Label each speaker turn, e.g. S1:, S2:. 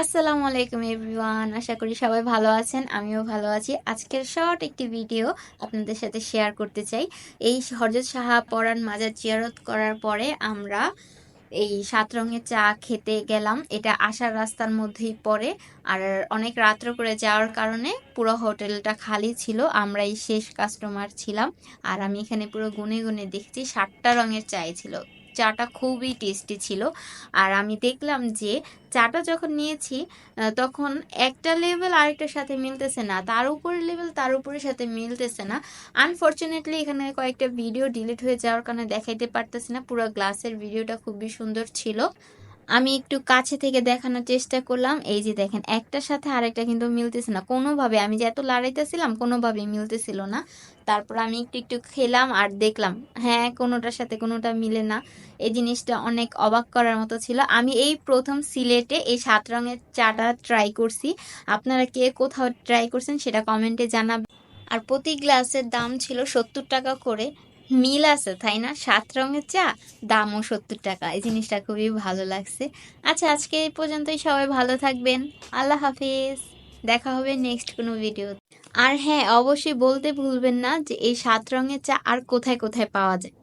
S1: আসসালামু আলাইকুম এভরিওয়ান, আশা করি সবাই ভালো আছেন, আমিও ভালো আছি। আজকের শর্ট একটি ভিডিও আপনাদের সাথে শেয়ার করতে চাই। এই হরজত সাহা পরাণ মাজার জিয়ারত করার পরে আমরা এই সাত রঙের চা খেতে গেলাম। এটা আসার রাস্তার মধ্যেই পড়ে আর অনেক রাত্র করে যাওয়ার কারণে পুরো হোটেলটা খালি ছিল। আমরাই শেষ কাস্টমার ছিলাম আর আমি এখানে পুরো গুনে গুনে দেখছি সাতটা রঙের চাই ছিল। চাটা খুবই টেস্টি ছিল। আর আমি দেখলাম যে চাটা যখন নিয়েছি তখন একটা লেভেল আরেকটার সাথে মিলতেছে না। তার উপরে লেভেল তার উপরের সাথে মিলতেছে না। আনফর্চুনেটলি এখানে কয়েকটা ভিডিও ডিলিট হয়ে যাওয়ার কারণে দেখাইতে পারতেছে না। পুরো গ্লাসের ভিডিওটা খুবই সুন্দর ছিল। আমি একটু কাছে থেকে দেখানোর চেষ্টা করলাম। এই যে দেখেন, একটার সাথে আরেকটা কিন্তু মিলতেছে না। কোনোভাবে আমি যে এত লড়াইতেছিলাম, কোনোভাবেই মিলতেছিল না। তারপর আমি একটু একটু খেলাম আর দেখলাম হ্যাঁ কোনোটার সাথে কোনোটা মিলে না। এই জিনিসটা অনেক অবাক করার মতো ছিল। আমি এই প্রথম সিলেটে এই সাত রঙের চাটা ট্রাই করছি। আপনারা কে কোথাও ট্রাই করছেন সেটা কমেন্টে জানাবেন। আর প্রতি গ্লাসের দাম ছিল সত্তর টাকা করে। মিল আছে, তাই না? সাত রঙের চা, দামও সত্তর টাকা। এই জিনিসটা খুবই ভালো লাগছে। আচ্ছা আজকে এই পর্যন্তই। সবাই ভালো থাকবেন। আল্লাহ হাফিজ। দেখা হবে নেক্সট কোনো ভিডিও আর হ্যাঁ অবশ্যই বলতে ভুলবেন না যে এই সাত রঙের চা আর কোথায় কোথায় পাওয়া যায়।